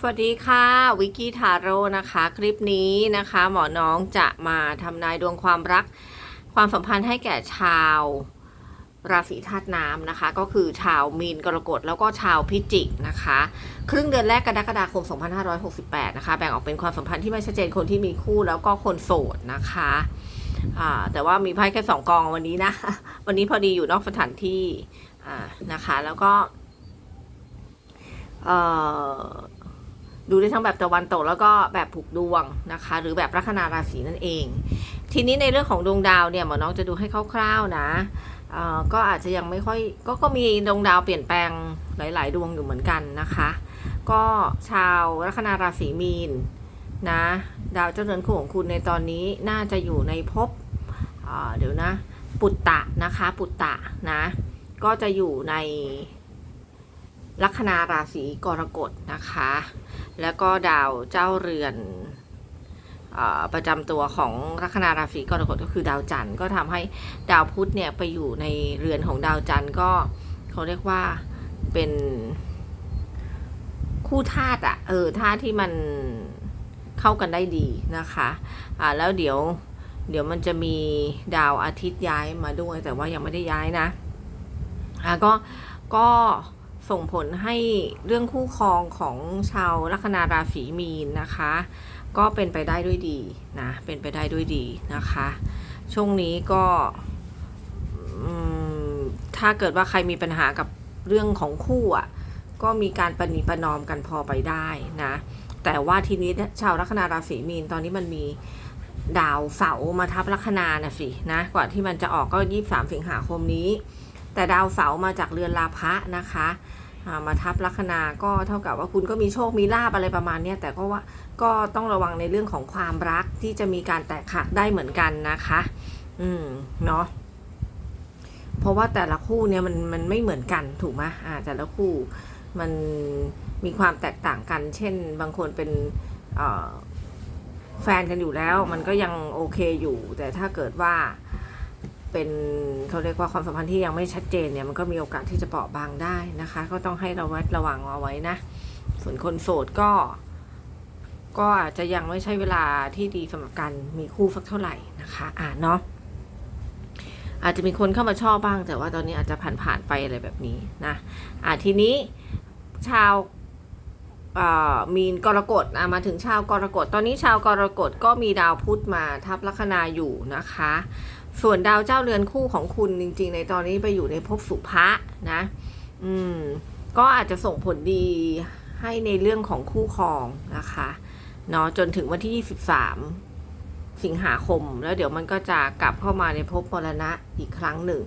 สวัสดีค่ะ วิกกี้ทาโร่นะคะ คลิปนี้นะคะ หมอน้องจะมาทำนายดวงความรัก ความสัมพันธ์ให้แก่ชาว ราศีธาตุน้ำนะคะ ก็คือชาวมีนกรกฎแล้วก็ชาวพิจิกนะคะ ครึ่งเดือนแรกกรกฎาคม 2568 นะคะ แบ่งออกเป็นความสัมพันธ์ที่ไม่ชัดเจนคนที่มีคู่แล้วก็คนโสดนะคะแต่ว่ามีไพ่แค่สองกองวันนี้นะ วันนี้พอดีอยู่นอกสถานที่นะคะ แล้วก็ ดูได้ทั้งแบบตะวันตกแล้วก็แบบผูกดวงนะคะ หรือแบบลัคนาราศีนั่นเอง ทีนี้ในเรื่องของดวงดาวเนี่ยหมอน้องจะดูให้คร่าวๆนะก็อาจจะยังไม่ค่อยก็ก็มีดวงดาวเปลี่ยนแปลงหลาย ๆ ดวงอยู่เหมือนกันนะคะ ก็ชาวลัคนาราศีมีนนะดาวเจ้าเรือนคู่ของคุณในตอนนี้น่าจะอยู่ในภพเเดี๋ยวนะ ปุตตะนะคะ ปุตตะนะ ก็จะอยู่ใน ลัคนาราศีกรกฎนะคะ แล้วก็ดาวเจ้าเรือนอประจำตัวของลัคนาราศีกรกฎก็คือดาวจันทร์ก็ทำให้ดาวพุธเนี่ยไปอยู่ในเรือนของดาวจันทร์ก็เขาเรียกว่าเป็นคู่ธาตุอะเออธาตุที่มันเข้ากันได้ดีนะคะอ่าแล้วเดี๋ยวเดี๋ยวมันจะมีดาวอาทิตย์ย้ายมาด้วยแต่ว่ายังไม่ได้ย้ายนะอ่าก็ก็ ส่งผลให้เรื่องคู่ครองของชาวลัคนาราศีมีนนะคะ ก็เป็นไปได้ด้วยดีนะเป็นไปได้ด้วยดีนะคะ ช่วงนี้ก็ถ้าเกิดว่าใครมีปัญหากับเรื่องของคู่อะก็มีการปณีประนอมกันพอไปได้นะ แต่ว่าทีนี้ชาวลัคนาราศีมีนตอนนี้มันมีดาวเสาร์มาทับลัคนานะสินะกว่าที่มันจะออกก็ยี่สามสิงหาคมนี้ แต่ดาวเสาร์มาจากเรือนลาภะนะคะามาทับลัคนาก็เท่ากับว่าคุณก็มีโชคมีลาบอะไรประมาณนี้แต่ก็ว่าก็ต้องระวังในเรื่องของความรักที่จะมีการแตกหักได้เหมือนกันนะคะ อืมเนาะเพราะว่าแต่ละคู่เนี่ยมันมันไม่เหมือนกันถูกไหมอ่าแต่ละคู่มันมีความแตกต่างกัน เช่น บางคนเป็นแฟนกันอยู่แล้ว มันก็ยังโอเคอยู่ แต่ถ้าเกิดว่า เป็นเขาเรียกว่าความสัมพันธ์ที่ยังไม่ชัดเจนเนี่ยมันก็มีโอกาสที่จะเปราะบางได้นะคะ ก็ต้องให้ระวัดระวังเอาไว้นะ ส่วนคนโสดก็ ก็อาจจะยังไม่ใช่เวลาที่ดีสำหรับการมีคู่สักเท่าไหร่นะคะอ่าเนาะอาจจะมีคนเข้ามาชอบบ้าง แต่ว่าตอนนี้อาจจะผ่านๆไปอะไรแบบนี้นะอ่าทีนี้ชาวมีนกรกฎมาถึงชาวกรกฎตอนนี้ชาวกรกฎก็มีดาวพุธมาทับลัคนาอยู่นะคะ ส่วนดาวเจ้าเรือนคู่ของคุณจริง ๆ ในตอนนี้ไปอยู่ในภพสุภะนะ อืม ก็อาจจะส่งผลดีให้ในเรื่องของคู่ครองนะคะเนาะจนถึงวันที่ 23 สิงหาคม แล้วเดี๋ยวมันก็จะกลับเข้ามาในภพมรณะอีกครั้งหนึ่ง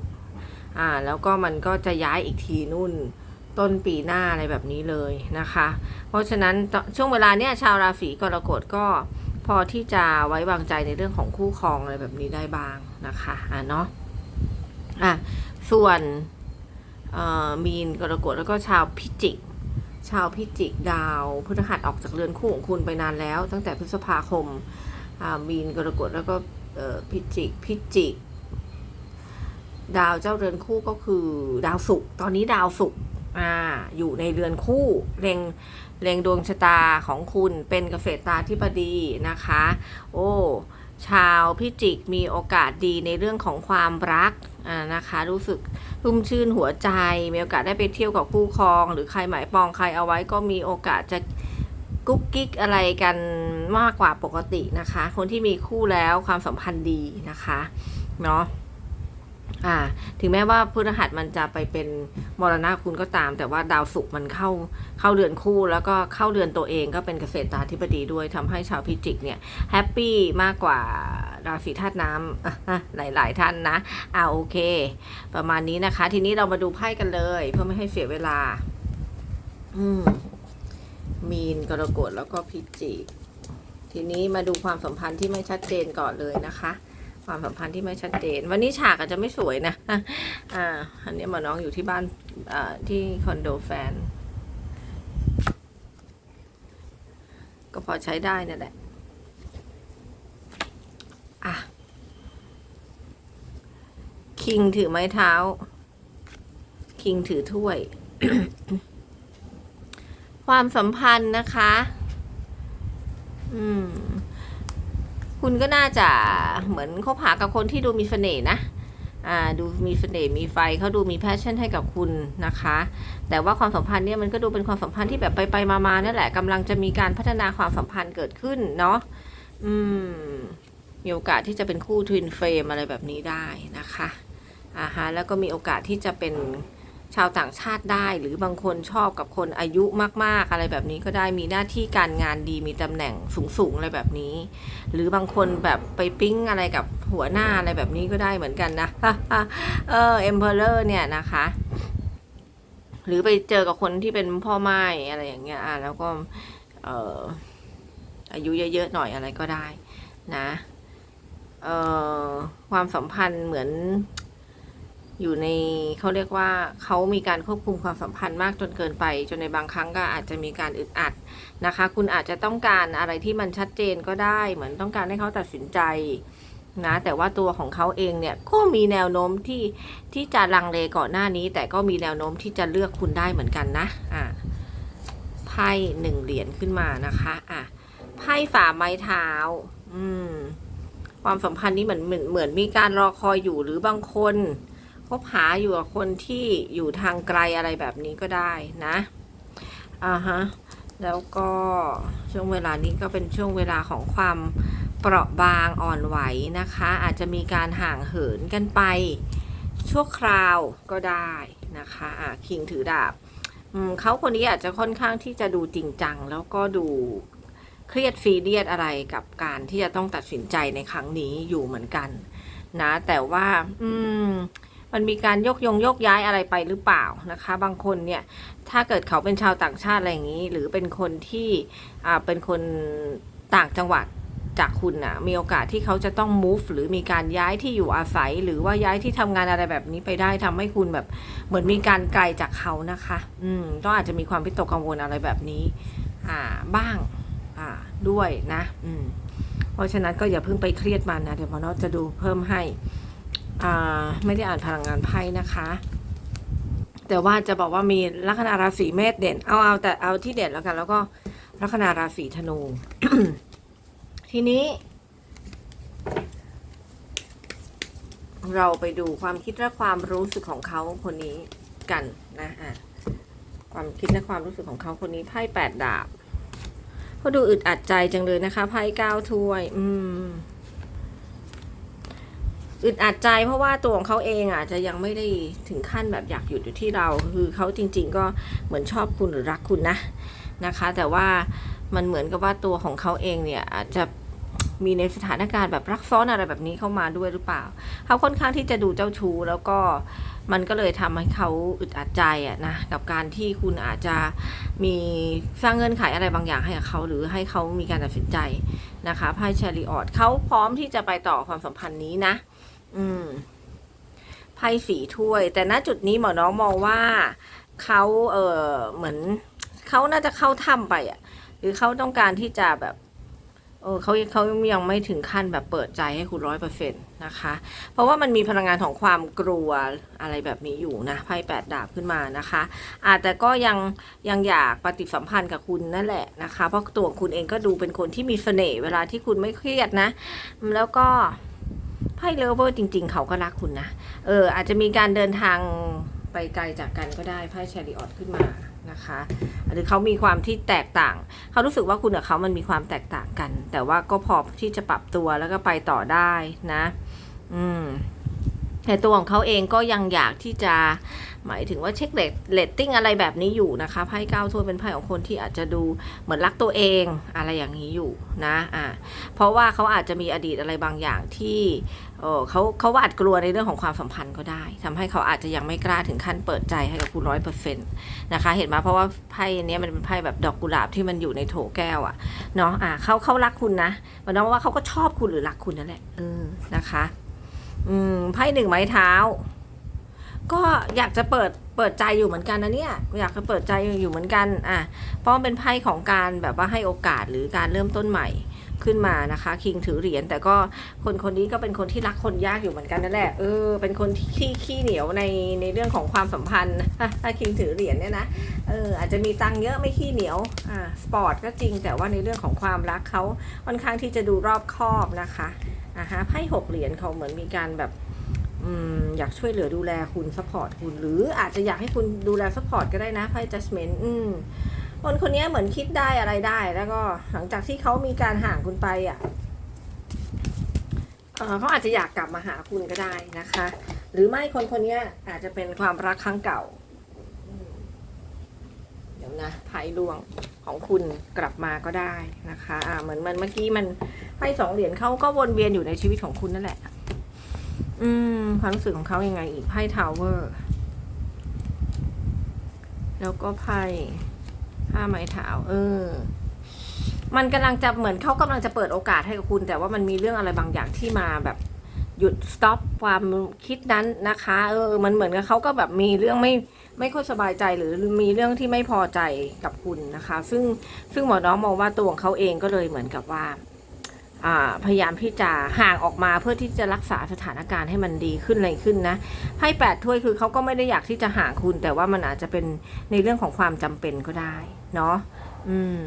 อ่า แล้วก็มันก็จะย้ายอีกทีนู่นต้นปีหน้าอะไรแบบนี้เลยนะคะ เพราะฉะนั้นช่วงเวลาเนี้ยชาวราศีกรกฎก็ อที่จะไว้วางใจในเรื่องของคู่ครองอะไรแบบนี้ได้บ้างนะคะอะเนาะอะส่วนมีนกรกฎแล้วก็ชาวพิจิก ชาวพิจิกดาวพฤหัสออกจากเรือนคู่ของคุณไปนานแล้ว ตั้งแต่พฤษภาคมอ่ามีนกรกฎแล้วก็พิจิกพิจิก ดาวเจ้าเรือนคู่ก็คือดาวศุกร์ตอนนี้ดาวศุกร์อ่าอยู่ในเรือนคู่เล็ง เล็งดวงชะตาของคุณเป็นเกษตรตาธิบดีนะคะ โอ้ชาวพิจิกมีโอกาสดีในเรื่องของความรักนะคะ รู้สึกรุ่มชื่นหัวใจ มีโอกาสได้ไปเที่ยวกับคู่ครอง หรือใครหมายปองใครเอาไว้ก็มีโอกาสจะกุ๊กกิ๊กอะไรกันมากกว่าปกตินะคะ คนที่มีคู่แล้วความสัมพันธ์ดีนะคะเนาะ อ่า ถึงแม้ว่าพฤหัสมันจะไปเป็นมรณะคุณก็ตาม แต่ว่าดาวศุกร์มันเข้าเข้าเดือนคู่ แล้วก็เข้าเดือนตัวเองก็เป็นเกษตราธิบดีด้วยทำให้ชาวพิจิกเนี่ยแฮปปี้มากกว่าราศีธาตุน้ำอะหลาย ๆ ท่านนะอ่าโอเค ประมาณนี้นะคะ ทีนี้เรามาดูไพ่กันเลย เพื่อไม่ให้เสียเวลา อืมมีนกรกฎแล้วก็พิจิกทีนี้มาดูความสัมพันธ์ที่ไม่ชัดเจนก่อนเลยนะคะ ความสัมพันธ์ที่ไม่ชัดเจน วันนี้ฉากอาจจะไม่สวยนะอ่าอันนี้หมอน้องอยู่ที่บ้านอ่าที่คอนโดแฟน ก็พอใช้ได้นั่นแหละอะคิงถือไม้เท้า คิงถือถ้วย ความสัมพันธ์นะคะ อืม คุณก็น่าจะเหมือนคบหากับคนที่ดูมีเสน่ห์นะอ่าดูมีเสน่ห์มีไฟเขาดูมีแพชชั่นให้กับคุณนะคะ แต่ว่าความสัมพันธ์เนี่ยมันก็ดูเป็นความสัมพันธ์ที่แบบไปไปๆมานั่นแหละกำลังจะมีการพัฒนาความสัมพันธ์เกิดขึ้นเนาะอืมมีโอกาสที่จะเป็นคู่ทวินเฟรมอะไรแบบนี้ได้นะคะอ่าฮะแล้วก็มีโอกาสที่จะเป็น ชาวต่างชาติได้ หรือบางคนชอบกับคนอายุมากๆ อะไรแบบนี้ก็ได้มีหน้าที่การงานดีมีตำแหน่งสูงๆอะไรแบบนี้ หรือบางคนแบบไปปิ๊งอะไรกับหัวหน้าอะไรแบบนี้ก็ได้เหมือนกันนะเออเอ็มเพอเรอร์เนี่ยนะคะ หรือไปเจอกับคนที่เป็นพ่อไม้อะไรอย่างเงี้ยอะแล้วก็เอ่ออายุเยอะๆหน่อยอะไรก็ได้นะเอ่อความสัมพันธ์เหมือน อยู่ในเขาเรียกว่าเขามีการควบคุมความสัมพันธ์มากจนเกินไป จนในบางครั้งก็อาจจะมีการอึดอัดนะคะ คุณอาจจะต้องการอะไรที่มันชัดเจนก็ได้ เหมือนต้องการให้เขาตัดสินใจนะแต่ว่าตัวของเขาเองเนี่ยก็มีแนวโน้มที่ที่จะลังเลก่อนหน้านี้ แต่ก็มีแนวโน้มที่จะเลือกคุณได้เหมือนกันนะอะไพ่หนึ่งเหรียญขึ้นมานะคะอะไพ่ฝ่าไม้เท้า อืม ความสัมพันธ์นี้เหมือนเหมือนเหมือนมีการรอคอยอยู่หรือบางคน คบหาอยู่กับคนที่อยู่ทางไกลอะไรแบบนี้ก็ได้นะอ่าฮะแล้วก็ช่วงเวลานี้ก็เป็นช่วงเวลาของความเปราะบางอ่อนไหวนะคะ อาจจะมีการห่างเหินกันไป ชั่วคราวก็ได้นะคะอะคิงถือดาบเขาคนนี้อาจจะค่อนข้างที่จะดูจริงจัง แล้วก็ดูเครียดฟีเรียดอะไรกับการที่จะต้องตัดสินใจในครั้งนี้อยู่เหมือนกัน นะ แต่ว่า อืม มันมีการยกยงยกย้ายอะไรไปหรือเปล่านะคะ บางคนเนี่ยถ้าเกิดเขาเป็นชาวต่างชาติอะไรอย่างนี้ หรือเป็นคนที่อ่าเป็นคนต่างจังหวัดจากคุณนะมีโอกาสที่เขาจะต้อง move หรือมีการย้ายที่อยู่อาศัย หรือว่าย้ายที่ทำงานอะไรแบบนี้ไปได้ทำให้คุณแบบเหมือนมีการไกลจากเขานะคะ อืมก็อาจจะมีความพิตกกังวลอะไรแบบนี้ อ่าบ้างอ่าด้วยนะ อืมเพราะฉะนั้นก็อย่าเพิ่งไปเครียดมันนะเดี๋ยวหมอนอจะดูเพิ่มให้ ไม่ได้อ่านพลังงานไพ่นะคะ แต่ว่าจะบอกว่ามีลัคนาราศีเมษเด่น เอาเอาแต่เอาที่เด่นแล้วกัน แล้วก็ลัคนาราศีธนู ทีนี้ เราไปดูความคิดและความรู้สึกของเขาคนนี้กันนะอะความคิดและความรู้สึกของเขาคนนี้ไพ่แปดดาบเขาดูอึดอัดใจจังเลยนะคะไพ่เก้าถ้วย อืม อึดอัดใจเพราะว่าตัวของเขาเองอาจจะยังไม่ได้ถึงขั้นแบบอยากหยุดอยู่ที่เรา คือเขาจริง ๆ ก็เหมือนชอบคุณหรือรักคุณนะนะคะ แต่ว่ามันเหมือนกับว่าตัวของเขาเองเนี่ยอาจจะมีในสถานการณ์แบบรักซ้อนอะไรแบบนี้เข้ามาด้วยหรือเปล่า เขาค่อนข้างที่จะดูเจ้าชู้แล้วก็มันก็เลยทำให้เขาอึดอัดใจอะนะกับการที่คุณอาจจะมีสร้างเงื่อนไขอะไรบางอย่างให้กับเขาหรือให้เขามีการตัดสินใจนะคะไพ่ชาริออตเขาพร้อมที่จะไปต่อความสัมพันธ์นี้นะ อืมไพ่สีถ้วย แต่ณจุดนี้หมอน้องมองว่าเขาเออเหมือนเขาน่าจะเข้าถ้ำไปอะ หรือเขาต้องการที่จะแบบเออเขาเขายังไม่ถึงขั้นแบบเปิดใจให้คุณร้อยเปอร์เซ็นต์นะคะ เพราะว่ามันมีพลังงานของความกลัวอะไรแบบนี้อยู่นะไพ่แปดดาบขึ้นมานะคะอาแต่ก็ยังยังอยากปฏิสัมพันธ์กับคุณนั่นแหละนะคะ เพราะตัวคุณเองก็ดูเป็นคนที่มีเสน่ห์เวลาที่คุณไม่เครียดนะ แล้วก็ ไพ่เลเวอร์จริง ๆ เขาก็รักคุณนะ เออ อาจจะมีการเดินทางไปไกลจากกันก็ได้ไพ่แชริออตขึ้นมานะคะ หรือเขามีความที่แตกต่าง เขารู้สึกว่าคุณกับเขามันมีความแตกต่างกัน แต่ว่าก็พอที่จะปรับตัวแล้วก็ไปต่อได้นะ อืมแต่ตัวของเขาเองก็ยังอยากที่จะ หมายถึงว่าเช็คเลตติ้งอะไรแบบนี้อยู่นะคะไพ่เก้าถ้วยเป็นไพ่ของคนที่อาจจะดูเหมือนรักตัวเองอะไรอย่างนี้อยู่นะอ่าเพราะว่าเขาอาจจะมีอดีตอะไรบางอย่างที่เออเขาเขาหวาดกลัวในเรื่องของความสัมพันธ์ก็ได้ทำให้เขาอาจจะยังไม่กล้าถึงขั้นเปิดใจให้กับคุณร้อยเปอร์เซ็นต์นะคะเห็นไหมเพราะว่าไพ่เนี้ยมันเป็นไพ่แบบดอกกุหลาบที่มันอยู่ในโถแก้วอะเนาะอ่าเขาเขารักคุณนะมันน้องว่าเขาก็ชอบคุณหรือรักคุณนั่นแหละเออนะคะ อืมไพ่หนึ่งไม้เท้า ก็อยากจะเปิดเปิดใจอยู่เหมือนกันนะเนี่ยอยากจะเปิดใจอยู่เหมือนกันอะเพราะมันเป็นไพ่ของการแบบว่าให้โอกาสหรือการเริ่มต้นใหม่ขึ้นมานะคะ คิงถือเหรียญแต่ก็คนคนนี้ก็เป็นคนที่รักคนยากอยู่เหมือนกันนั่นแหละเออเป็นคนที่ขี้ขี้เหนียวในในเรื่องของความสัมพันธ์ถ้าคิงถือเหรียญเนี่ยนะเอออาจจะมีตังเยอะไม่ขี้เหนียวอ่าสปอร์ตก็จริงแต่ว่าในเรื่องของความรักเขาค่อนข้างที่จะดูรอบคอบนะคะอ่าฮะไพ่หกเหรียญเขาเหมือนมีการแบบ อยากช่วยเหลือดูแลคุณซัพพอร์ตคุณ หรืออาจจะอยากให้คุณดูแลซัพพอร์ตก็ได้นะไพ่ judgment อืมคนคนนี้เหมือนคิดได้อะไรได้ แล้วก็หลังจากที่เขามีการห่างคุณไปอะเขาอาจจะอยากกลับมาหาคุณก็ได้นะคะ หรือไม่คนคนนี้อาจจะเป็นความรักครั้งเก่า เดี๋ยวนะไพ่ดวงของคุณกลับมาก็ได้นะคะ อ่าเหมือนมันเมื่อกี้มันไพ่สองเหรียญเขาก็วนเวียนอยู่ในชีวิตของคุณนั่นแหละ อืม ความรู้สึกของเขายังไง อีกไพ่ทาวเวอร์ แล้วก็ไพ่ผ้าไม้เท้าเออ มันกำลังจะเหมือนเขากำลังจะเปิดโอกาสให้กับคุณ แต่ว่ามันมีเรื่องอะไรบางอย่างที่มาแบบหยุดสต็อปความคิดนั้นนะคะ เออ มันเหมือนกับเขาก็แบบมีเรื่องไม่ไม่ค่อยสบายใจหรือมีเรื่องที่ไม่พอใจกับคุณนะคะ ซึ่งซึ่งหมอน้องมองว่าตัวของเขาเองก็เลยเหมือนกับว่า พยายามที่จะห่างออกมาเพื่อที่จะรักษาสถานการณ์ให้มันดีขึ้นอะไรขึ้นนะไพ่แปดถ้วยคือเขาก็ไม่ได้อยากที่จะห่างคุณ แต่ว่ามันอาจจะเป็นในเรื่องของความจำเป็นก็ได้เนาะอืม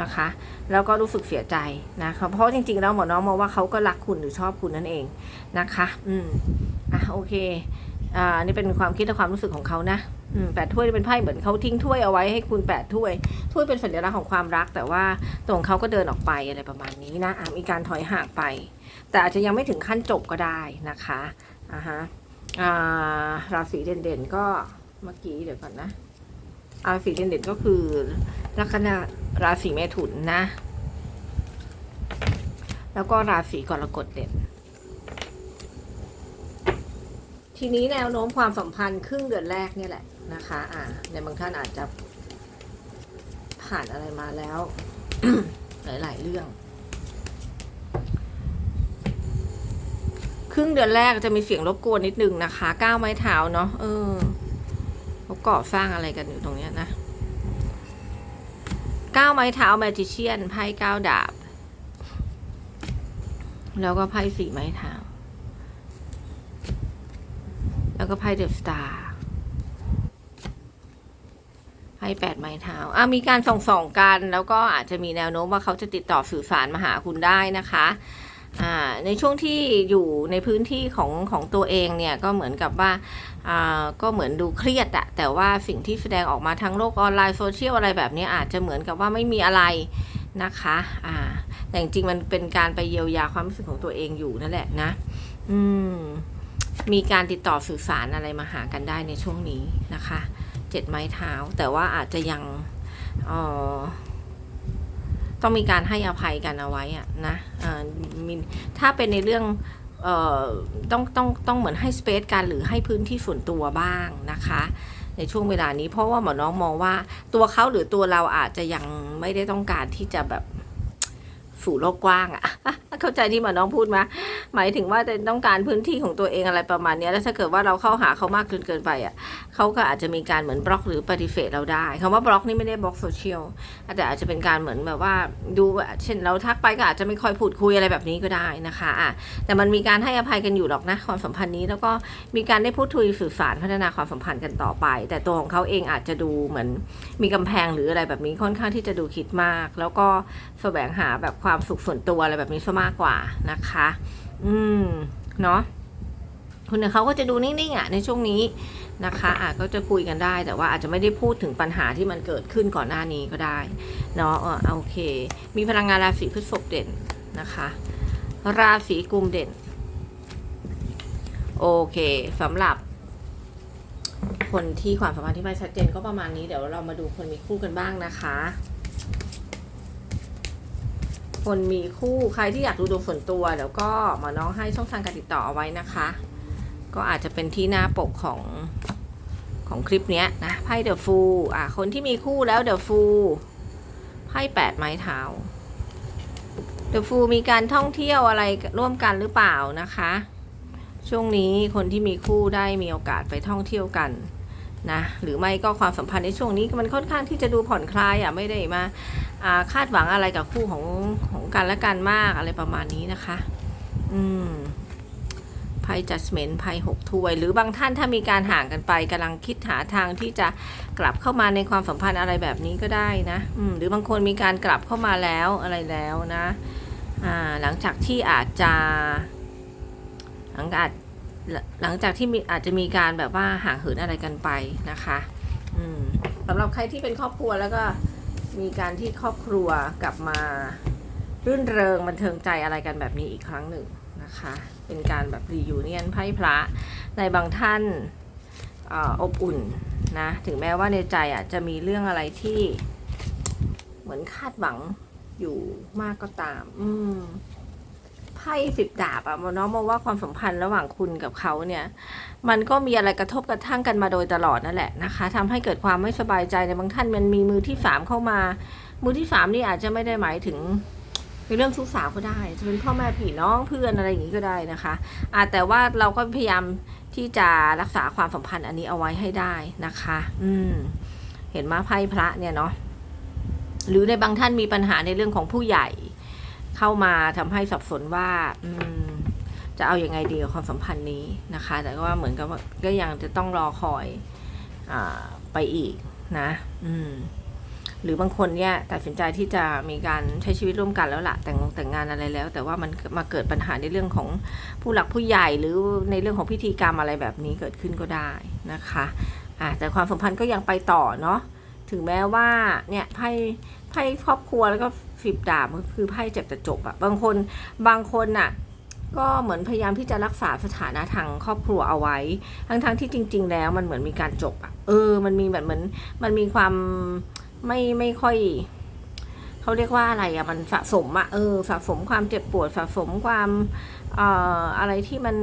นะคะ แล้วก็รู้สึกเสียใจนะคะเพราะจริงๆแล้วหมอน้องมองว่าเขาก็รักคุณหรือชอบคุณนั่นเองนะคะ อืมอะโอเคอ่านี่เป็นความคิดและความรู้สึกของเขานะ แปดถ้วยเป็นไพ่เหมือนเขาทิ้งถ้วยเอาไว้ให้คุณแปดถ้วย ถ้วยเป็นสัญลักษณ์ของความรัก แต่ว่าตัวของเขาก็เดินออกไปอะไรประมาณนี้นะอะมีการถอยห่างไป แต่อาจจะยังไม่ถึงขั้นจบก็ได้นะคะอ่าฮะอ่าราศีเด่นๆก็เมื่อกี้เดี๋ยวก่อนนะราศีเด่นๆก็คือลัคนาราศีเมถุนนะ แล้วก็ราศีกรกฎเด่นทีนี้แนวโน้มความสัมพันธ์ครึ่งเดือนแรกเนี่ยแหละ นะคะ อ่าในบางท่านอาจจะผ่านอะไรมาแล้ว หลาย ๆ เรื่อง ครึ่งเดือนแรกจะมีเสียงรบกวนนิดนึงนะคะ ก้าวไม้เท้าเนาะเออเขาก่อสร้างอะไรกันอยู่ตรงเนี้ยนะก้าวไม้เท้าแมจิเชียนไพ่ก้าวดาบ แล้วก็ไพ่สี่ไม้เท้า แล้วก็ไพ่เดอะสตาร์ ไพ่แปดไม้เท้าอะมีการส่องส่องกัน แล้วก็อาจจะมีแนวโน้มว่าเขาจะติดต่อสื่อสารมาหาคุณได้นะคะอ่าในช่วงที่อยู่ในพื้นที่ของของตัวเองเนี่ยก็เหมือนกับว่าอ่าก็เหมือนดูเครียดอะแต่ว่าสิ่งที่แสดงออกมาทางโลกออนไลน์โซเชียลอะไรแบบนี้อาจจะเหมือนกับว่าไม่มีอะไรนะคะอ่าแต่จริงๆมันเป็นการไปเยียวยาความรู้สึกของตัวเองอยู่นั่นแหละนะ อืมมีการติดต่อสื่อสารอะไรมาหากันได้ในช่วงนี้นะคะ เจ็ดไม้เท้า แต่ว่าอาจจะยังออต้องมีการให้อภัยกันเอาไว้อะนะออถ้าเป็นในเรื่องออต้องต้องต้องเหมือนให้สเปซกันหรือให้พื้นที่ส่วนตัวบ้างนะคะในช่วงเวลานี้เพราะว่าหมอน้องมองว่าตัวเขาหรือตัวเราอาจจะยังไม่ได้ต้องการที่จะแบบสู่โลกกว้างอะ เข้าใจที่หมอน้องพูดไหมหมายถึงว่าจะต้องการพื้นที่ของตัวเองอะไรประมาณนี้แล้วถ้าเกิดว่าเราเข้าหาเขามากเกินเกินไปอะเขาก็อาจจะมีการเหมือนบล็อกหรือปฏิเสธเราได้คำว่าบล็อกนี่ไม่ได้บล็อกโซเชียลแต่อาจจะเป็นการเหมือนแบบว่าดูเช่นเราทักไปก็อาจจะไม่ค่อยพูดคุยอะไรแบบนี้ก็ได้นะคะอะแต่มันมีการให้อภัยกันอยู่หรอกนะความสัมพันธ์นี้แล้วก็มีการได้พูดคุยสื่อสารพัฒนาความสัมพันธ์กันต่อไป แต่ตัวของเขาเองอาจจะดูเหมือนมีกำแพงหรืออะไรแบบนี้ค่อนข้างที่จะดูคิดมาก แล้วก็แสวงหาแบบความสุขส่วนตัวอะไรแบบนี้ซะมากกว่านะคะ อืม เนาะคุณเนี่ยเขาก็จะดูนิ่งๆอะในช่วงนี้นะคะอะก็จะคุยกันได้ แต่ว่าอาจจะไม่ได้พูดถึงปัญหาที่มันเกิดขึ้นก่อนหน้านี้ก็ได้เนาะเออโอเค มีพลังงานราศีพฤษภเด่นนะคะ ราศีกุมเด่น โอเคสำหรับ คนที่ความสัมพันธ์ที่ไม่ชัดเจนก็ประมาณนี้เดี๋ยวเรามาดูคนมีคู่กันบ้างนะคะ คนมีคู่ใครที่อยากดูดวงส่วนตัวเดี๋ยวก็หมอน้องให้ช่องทางการติดต่อเอาไว้นะคะ ก็อาจจะเป็นที่หน้าปกของของคลิปเนี้ยนะไพ่เดอะฟูอะคนที่มีคู่แล้วเดอะฟูไพ่แปดไม้เท้าเดอะฟูมีการท่องเที่ยวอะไรร่วมกันหรือเปล่านะคะ ช่วงนี้คนที่มีคู่ได้มีโอกาสไปท่องเที่ยวกัน นะหรือไม่ก็ความสัมพันธ์ในช่วงนี้มันค่อนข้างที่จะดูผ่อนคลายอะไม่ได้มาคาดหวังอะไรกับคู่ของของกันและกันมากอะไรประมาณนี้นะคะ อืมไพ่จัดเมนไพ่หกถ้วย หรือบางท่านถ้ามีการห่างกันไปกำลังคิดหาทางที่จะกลับเข้ามาในความสัมพันธ์อะไรแบบนี้ก็ได้นะอืมหรือบางคนมีการกลับเข้ามาแล้วอะไรแล้วนะอ่าหลังจากที่อาจจะหลังอาจ หลังจากที่มีอาจจะมีการแบบว่าห่างเหินอะไรกันไปนะคะสำหรับใครที่เป็นครอบครัวแล้วก็มีการที่ครอบครัวกลับมารื่นเริงบันเทิงใจอะไรกันแบบนี้อีกครั้งหนึ่งนะคะ เป็นการแบบรียูเนียนไพ่พระในบางท่านอออบอุ่นนะถึงแม้ว่าในใจอะจะมีเรื่องอะไรที่เหมือนคาดหวังอยู่มากก็ตาม อืม ไพ่สิบดาบอะน้องมองว่าความสัมพันธ์ระหว่างคุณกับเขาเนี่ย มันก็มีอะไรกระทบกระทั่งกันมาโดยตลอดนั่นแหละนะคะทำให้เกิดความไม่สบายใจในบางท่านมันมีมือที่สามเข้ามา มือที่สามนี่อาจจะไม่ได้หมายถึงในเรื่องชู้สาวก็ได้จะเป็นพ่อแม่พี่น้องเพื่อนอะไรอย่างนี้ก็ได้นะคะอ่าแต่ว่าเราก็พยายามที่จะรักษาความสัมพันธ์อันนี้เอาไว้ให้ได้นะคะ อืม เห็นมาไพ่พระเนี่ยเนาะหรือในบางท่านมีปัญหาในเรื่องของผู้ใหญ่ เข้ามาทำให้สับสนว่าอืมจะเอาอยัางไงดีกับความสัมพันธ์นี้นะคะ แต่ก็ว่าเหมือนกับก็ยังจะต้องรอคอยอไปอีกนะ อืม หรือบางคนเนี่ยตัดสินใจที่จะมีการใช้ชีวิตร่วมกันแล้วละแต่งงงแต่งงานอะไรแล้ว แต่ว่ามันมาเกิดปัญหาในเรื่องของผู้หลักผู้ใหญ่หรือในเรื่องของพิธีกรรมอะไรแบบนี้เกิดขึ้นก็ได้นะคะอ่าแต่ความสัมพันธ์ก็ยังไปต่อเนาะถึงแม้ว่าเนี่ยไพ่ ไพ่ครอบครัวแล้วก็สิบดาบมันคือไพ่เจ็บแต่จบอะบางคนบางคนน่ะก็เหมือนพยายามที่จะรักษาสถานะทางครอบครัวเอาไว้ ทั้งๆที่จริง ๆ แล้วมันเหมือนมีการจบอะเออ มันมีแบบเหมือนมันมีความไม่ไม่ค่อยเขาเรียกว่าอะไรอะมันสะสมอะเออสะสมความเจ็บปวดสะสมความเอ่ออะไรที่มัน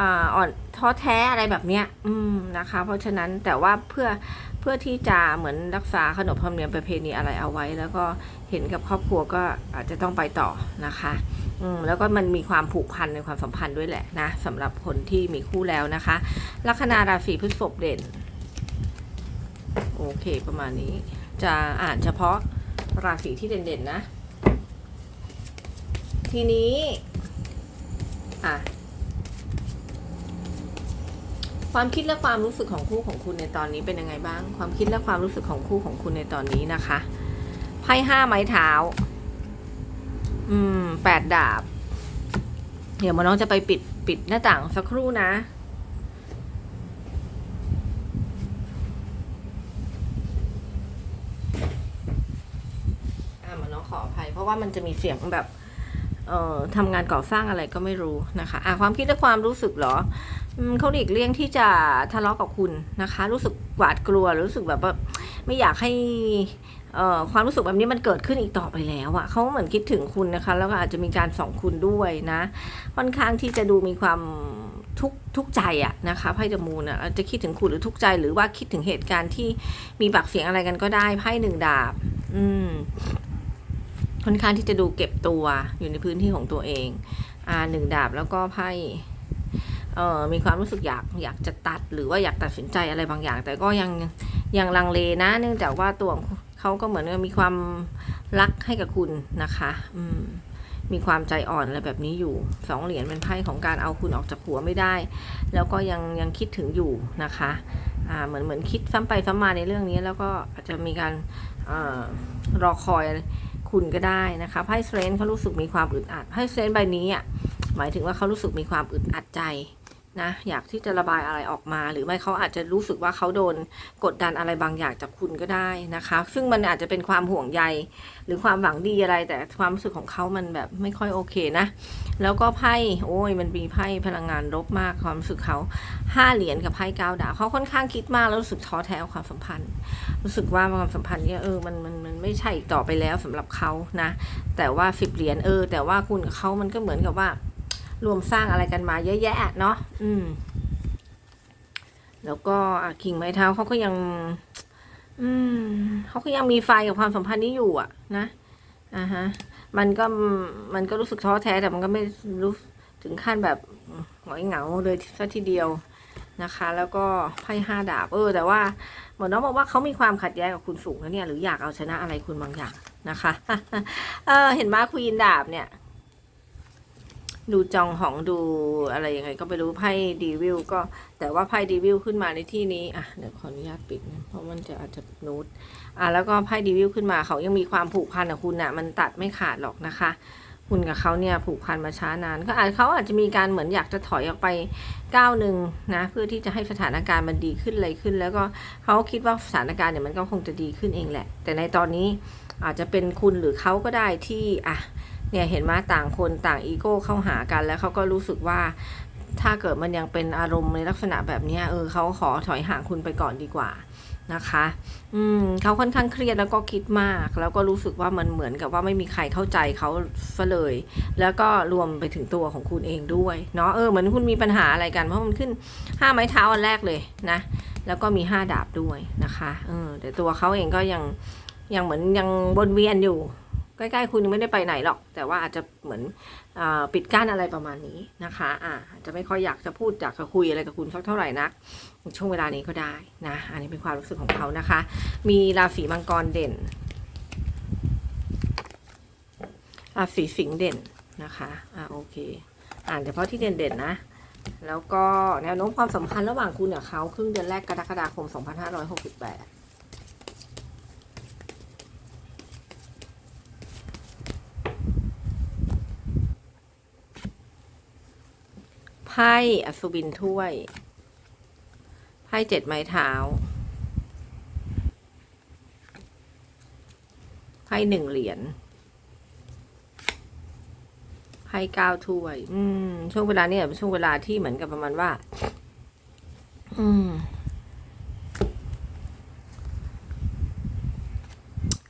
อ่อ่อนท้อแท้อะไรแบบเนี้ย อืมนะคะ เพราะฉะนั้นแต่ว่าเพื่อ เพื่อที่จะเหมือนรักษาขนบธรรมเนียมประเพณีอะไรเอาไว้ แล้วก็เห็นกับครอบครัวก็อาจจะต้องไปต่อนะคะอืมแล้วก็มันมีความผูกพันในความสัมพันธ์ด้วยแหละนะสำหรับคนที่มีคู่แล้วนะคะลัคนาราศีพฤษภเด่นโอเคประมาณนี้ จะอ่านเฉพาะราศีที่เด่นๆนะ ทีนี้ อะ ความคิดและความรู้สึกของคู่ของคุณในตอนนี้เป็นยังไงบ้าง ความคิดและความรู้สึกของคู่ของคุณในตอนนี้นะคะ ไพ่ห้าไม้เท้า อืมแปดดาบ เดี๋ยวมาน้องจะไปปิดปิดหน้าต่างสักครู่นะมาน้องขออภัยเพราะว่ามันจะมีเสียงแบบ เอ่อทำงานก่อสร้างอะไรก็ไม่รู้นะคะ อะความคิดและความรู้สึกเหรอ เขาหลีกเลี่ยงที่จะทะเลาะกับคุณนะคะ รู้สึกหวาดกลัวรู้สึกแบบว่าไม่อยากให้ความรู้สึกแบบนี้มันเกิดขึ้นอีกต่อไปแล้วอะเขาเหมือนคิดถึงคุณนะคะ แล้วก็อาจจะมีการส่องคุณด้วยนะค่อนข้างที่จะดูมีความทุกทุกใจอะนะคะไพ่เดอะมูนอะจะคิดถึงคุณหรือทุกใจหรือว่าคิดถึงเหตุการณ์ที่มีปากเสียงอะไรกันก็ได้ไพ่หนึ่งดาบ อืมค่อนข้างที่จะดูเก็บตัวอยู่ในพื้นที่ของตัวเอง อ่าหนึ่งดาบแล้วก็ไพ่ เออมีความรู้สึกอยากอยากจะตัดหรือว่าอยากตัดสินใจอะไรบางอย่าง แต่ก็ยังยังลังเลนะ เนื่องจากว่าตัวของเขาก็เหมือนมีความรักให้กับคุณนะคะอืมมีความใจอ่อนอะไรแบบนี้อยู่สองเหรียญเป็นไพ่ของการเอาคุณออกจากหัวไม่ได้ แล้วก็ยังยังคิดถึงอยู่นะคะอ่าเหมือนเหมือนคิดซ้ำไปซ้ำมาในเรื่องนี้ แล้วก็อาจจะมีการอรอคอยคุณก็ได้นะคะไพ่เซรนเขารู้สึกมีความอึดอัดไพ่เซรนใบนี้อะหมายถึงว่าเขารู้สึกมีความอึดอัดใจ นะอยากที่จะระบายอะไรออกมา หรือไม่เขาอาจจะรู้สึกว่าเขาโดนกดดันอะไรบางอย่างจากคุณก็ได้นะคะ ซึ่งมันอาจจะเป็นความห่วงใย หรือความหวังดีอะไร แต่ความรู้สึกของเขามันแบบไม่ค่อยโอเคนะ แล้วก็ไพ่โอ้ยมันมีไพ่พลังงานลบมากความรู้สึกเขาห้าเหรียญกับไพ่เก้าดาวเขาค่อนข้างคิดมากแล้วรู้สึกท้อแท้ความสัมพันธ์ รู้สึกว่าความสัมพันธ์เนี่ยเออมันมันมันไม่ใช่อีกต่อไปแล้วสำหรับเขานะ แต่ว่าสิบเหรียญเออ แต่ว่าคุณกับเขามันก็เหมือนกับว่า รวมสร้างอะไรกันมาเยอะแยะเนาะอืม แล้วก็อะคิงไม้เท้าเขาก็ยัง อืมเขาก็ยังมีไฟกับความสัมพันธ์นี้อยู่อะ นะอ่าฮะ มันก็มันก็รู้สึกท้อแท้แต่มันก็ไม่รู้ถึงขั้นแบบหงอยเหงาเลยสัทีเดียวนะคะ แล้วก็ไพ่ห้าดาบเออ แต่ว่าเหมือนน้องบอกว่าเขามีความขัดแย้งกับคุณสูงนะเนี่ยหรืออยากเอาชนะอะไรคุณบางอย่างนะคะ เออ เห็นมาควีนดาบเนี่ย ดูจองหองดูอะไรยังไงก็ไม่รู้ไพ่ดีวิลก็แต่ว่าไพ่ดีวิลขึ้นมาในที่นี้อะเดี๋ยวขออนุญาตปิดนะเพราะมันจะอาจจะนูดอะแล้วก็ไพ่ดีวิลขึ้นมาเขายังมีความผูกพันกับคุณน่ะมันตัดไม่ขาดหรอกนะคะคุณกับเขาเนี่ยผูกพันมาช้านาน ก็อาจเขาอาจจะมีการเหมือนอยากจะถอยออกไปก้าวหนึ่งนะเพื่อที่จะให้สถานการณ์มันดีขึ้นอะไรขึ้น แล้วก็เขาคิดว่าสถานการณ์เนี่ยมันก็คงจะดีขึ้นเองแหละ แต่ในตอนนี้อาจจะเป็นคุณหรือเขาก็ได้ที่อะ เนี่ยเห็นมาต่างคนต่างอีโก้เข้าหากันแล้วเขาก็รู้สึกว่าถ้าเกิดมันยังเป็นอารมณ์ในลักษณะแบบนี้เออเขาขอถอยห่างคุณไปก่อนดีกว่านะคะ อืมเขาค่อนข้างเครียดแล้วก็คิดมาก แล้วก็รู้สึกว่ามันเหมือนกับว่าไม่มีใครเข้าใจเขาซะเลย แล้วก็รวมไปถึงตัวของคุณเองด้วย เนาะ เออ เหมือนคุณมีปัญหาอะไรกัน เพราะมันขึ้นห้าไม้เท้าอันแรกเลยนะ แล้วก็มีห้าดาบด้วยนะคะ เออ แต่ตัวเขาเองก็ยัง ยังเหมือนยังวนเวียนอยู่ ใกล้ๆคุณไม่ได้ไปไหนหรอก แต่ว่าอาจจะเหมือนอปิดกั้นอะไรประมาณนี้นะคะอ่าจจะไม่ค่อยอยากจะพูดอยากจะคุยอะไรกับคุณสักเท่าไหร่นักช่วงเวลานี้ก็ได้นะ อันนี้เป็นความรู้สึกของเขานะคะ มีราศีมังกรเด่นราศีสิงห์เด่นนะคะอ่าโอเค อ่านเฉพาะที่เด่นๆนะ แล้วก็แนวโน้มความสัมพันธ์ระหว่างคุณกับเขาครึ่งเดือนแรกกรกฎาคม 2568 ไพ่อัศวินถ้วย ไพ่เจ็ดไม้เท้า ไพ่หนึ่งเหรียญ ไพ่เก้าถ้วย อืม ช่วงเวลาเนี่ยเป็นช่วงเวลาที่เหมือนกับประมาณว่า อืม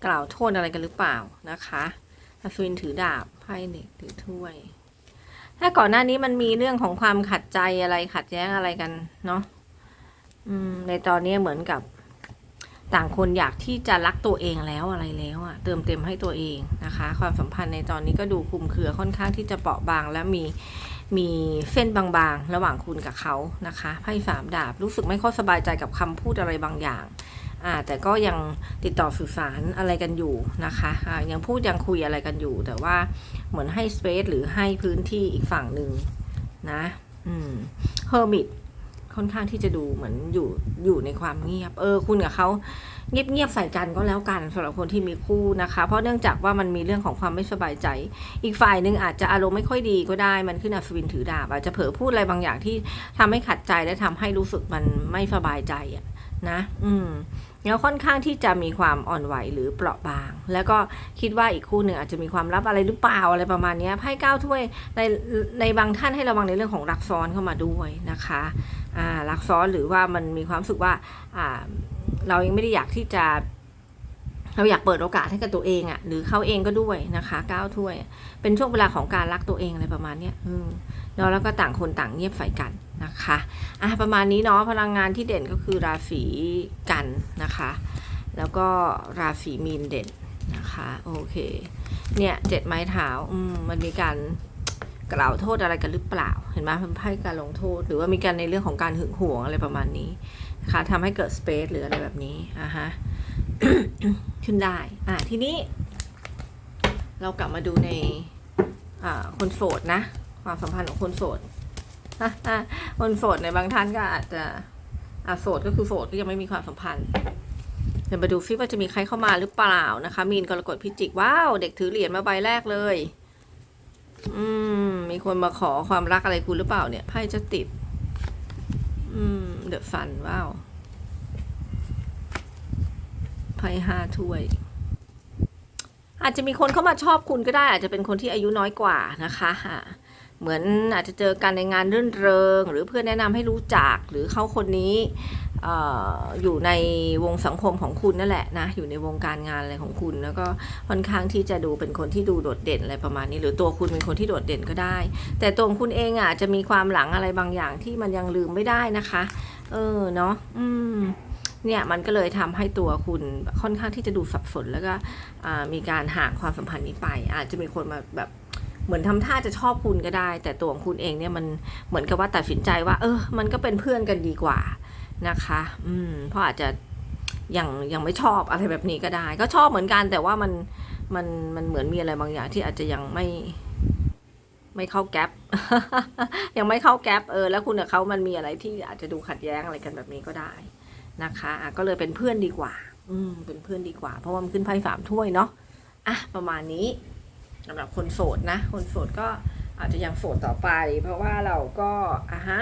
กล่าวโทษอะไรกันหรือเปล่านะคะอัศวินถือดาบ ไพ่เด็กถือถ้วย ถ้าก่อนหน้านี้มันมีเรื่องของความขัดใจอะไรขัดแย้งอะไรกันเนาะในตอนนี้เหมือนกับ ต่างคนอยากที่จะรักตัวเองแล้วอะไรแล้วอะเติมเต็มให้ตัวเองนะคะ ความสัมพันธ์ในตอนนี้ก็ดูคุมเครือค่อนข้างที่จะเปราะบางและมีมีเส้นบางๆ ระหว่างคุณกับเขานะคะไพ่สามดาบรู้สึกไม่ค่อยสบายใจกับคำพูดอะไรบางอย่าง แต่ก็ยังติดต่อสื่อสารอะไรกันอยู่นะคะอ่ายังพูดยังคุยอะไรกันอยู่ แต่ว่าเหมือนให้สเปซหรือให้พื้นที่อีกฝั่งหนึ่งนะอืมเฮอร์มิตค่อนข้างที่จะดูเหมือนอยู่อยู่ในความเงียบ เออ คุณกับเขาเงียบเงียบใส่กันก็แล้วกันสำหรับคนที่มีคู่นะคะ เพราะเนื่องจากว่ามันมีเรื่องของความไม่สบายใจ อีกฝ่ายหนึ่งอาจจะอารมณ์ไม่ค่อยดีก็ได้ มันขึ้นอัศวินถือดาบอาจจะเผลอพูดอะไรบางอย่างที่ทำให้ขัดใจและทำให้รู้สึกมันไม่สบายใจอะนะ อืม แล้วค่อนข้างที่จะมีความอ่อนไหวหรือเปราะบาง แล้วก็คิดว่าอีกคู่หนึ่งอาจจะมีความลับอะไรหรือเปล่าอะไรประมาณนี้ไพ่เก้าถ้วยในในบางท่านให้ระวังในเรื่องของรักซ้อนเข้ามาด้วยนะคะอ่ารักซ้อนหรือว่ามันมีความรู้สึกว่าอ่าเรายังไม่ได้อยากที่จะเราอยากเปิดโอกาสให้กับตัวเองอะ่ะหรือเขาเองก็ด้วยนะคะก้าวถ้วย เป็นช่วงเวลาของการรักตัวเองอะไรประมาณเนี้ยอืมแล้วก็ต่างคนต่างเงียบใส่กันนะคะ อะประมาณนี้เนาะพลังงานที่เด่นก็คือราศีกันนะคะ แล้วก็ราศีมีนเด่นนะคะโอเคเนี่ยเจ็ดไม้เท้าอืมมันมีการกล่าวโทษอะไรกันหรือเปล่า เห็นไหมมันไพ่การลงโทษ หรือว่ามีการในเรื่องของการหึงหวงอะไรประมาณนี้นะคะทำให้เกิดสเปซหรืออะไรแบบนี้อะฮะขึ้นได้อะทีนี้ เรากลับมาดูในอ่าคนโสดนะ ความสัมพันธ์ของคนโสด คนโสดในบางท่านก็อาจจะอ่าโสดก็คือโสดก็ยังไม่มีความสัมพันธ์เดี๋ยวมาดูซิว่าจะมีใครเข้ามาหรือเปล่านะคะ มีนกรกฎพิจิกว้าวเด็กถือเหรียญมาใบแรกเลย อืม มีคนมาขอความรักอะไรคุณหรือเปล่าเนี่ยไพ่จะติด อืมเดอะฟันว้าวไพ่ห้าถ้วย อาจจะมีคนเข้ามาชอบคุณก็ได้ อาจจะเป็นคนที่อายุน้อยกว่านะคะ เหมือนอาจจะเจอกันในงานรื่นเริง หรือเพื่อนแนะนำให้รู้จักหรือเขาคนนี้อออยู่ในวงสังคมของคุณนั่นแหละนะอยู่ในวงการงานอะไรของคุณแล้วก็ค่อนข้างที่จะดูเป็นคนที่ดูโดดเด่นอะไรประมาณนี้ หรือตัวคุณเป็นคนที่โดดเด่นก็ได้ แต่ตัวคุณเองอะจะมีความหลังอะไรบางอย่างที่มันยังลืมไม่ได้นะคะ เออเนาะอืมเนี่ยมันก็เลยทำให้ตัวคุณค่อนข้างที่จะดูสับสนแล้วก็มีการห่างความสัมพันธ์นี้ไป อาจจะมีคนมาแบบ เหมือนทำท่าจะชอบคุณก็ได้ แต่ตัวของคุณเองเนี่ยมันเหมือนกับว่าตัดสินใจว่า เออ มันก็เป็นเพื่อนกันดีกว่านะคะ อืมเพราะอาจจะยังยังไม่ชอบอะไรแบบนี้ก็ได้ ก็ชอบเหมือนกัน แต่ว่ามันมันมันเหมือนมีอะไรบางอย่างที่อาจจะยังไม่ไม่เข้าแก๊ปยังไม่เข้าแก๊ปเออแล้วคุณกับเขามันมีอะไรที่อาจจะดูขัดแย้งอะไรกันแบบนี้ก็ได้นะคะอะก็เลยเป็นเพื่อนดีกว่า อืมเป็นเพื่อนดีกว่า เพราะว่ามันขึ้นไพ่สามถ้วยเนาะอะประมาณนี้ สำหรับคนโสดนะ คนโสดก็อาจจะยังโสดต่อไป เพราะว่าเราก็อะฮะ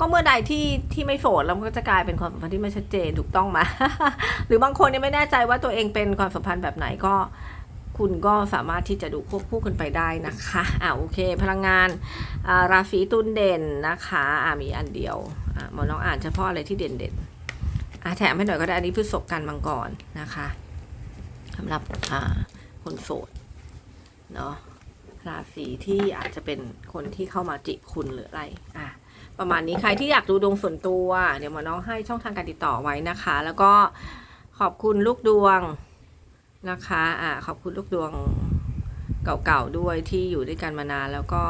ก็เมื่อใดที่ที่ไม่โสดแล้วมันก็จะกลายเป็นความสัมพันธ์ที่ไม่ชัดเจนถูกต้องไหมหรือบางคนยังไม่แน่ใจว่าตัวเองเป็นความสัมพันธ์แบบไหนก็ คุณก็สามารถที่จะดูควบคู่กันไปได้นะคะอ่าโอเค พลังงานาราศีตุลเด่นนะคะอ่ามีอันเดียวอ่าหมอน้องอ่านเฉพาะอะไรที่เด่นเด่นอ่าแถมให้หน่อยก็ได้อันนี้พฤษภกันมังกรนะคะสำหรับอ่าคนโสด เนาะราศีที่อาจจะเป็นคนที่เข้ามาจีบคุณหรืออะไรอะประมาณนี้ใครที่อยากดูดวงส่วนตัว เดี๋ยวมอน้องให้ช่องทางการติดต่อไว้นะคะ แล้วก็ขอบคุณลูกดวงนะคะอ่าขอบคุณลูกดวงเก่าๆด้วยที่อยู่ด้วยกันมานานแล้วก็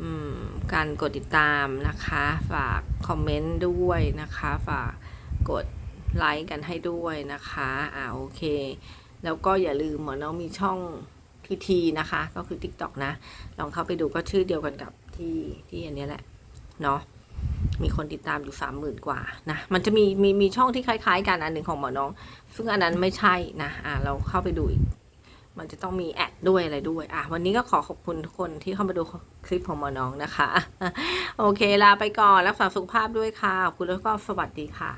อืมการกดติดตามนะคะ ฝากคอมเมนต์ด้วยนะคะ ฝากกดไลค์กันให้ด้วยนะคะอ่าโอเค แล้วก็อย่าลืมหมอน้องมีช่อง ทีทีนะคะ ก็คือ TikTok นะ ลองเข้าไปดูก็ชื่อเดียวกันกับที่ที่อันนี้แหละ เนาะมีคนติดตามอยู่สามหมื่นกว่านะมันจะมีมีมีช่องที่คล้าย ๆ กันอันหนึ่งของหมอน้อง ซึ่งอันนั้นไม่ใช่นะอ่าเราเข้าไปดูอีกมันจะต้องมีแอดด้วยอะไรด้วย อะ วันนี้ก็ขอขอบคุณทุกคนที่เข้ามาดูคลิปของหมอน้องนะคะ โอเค ลาไปก่อน รักษาสุขภาพด้วยค่ะ ขอบคุณแล้วก็สวัสดีค่ะ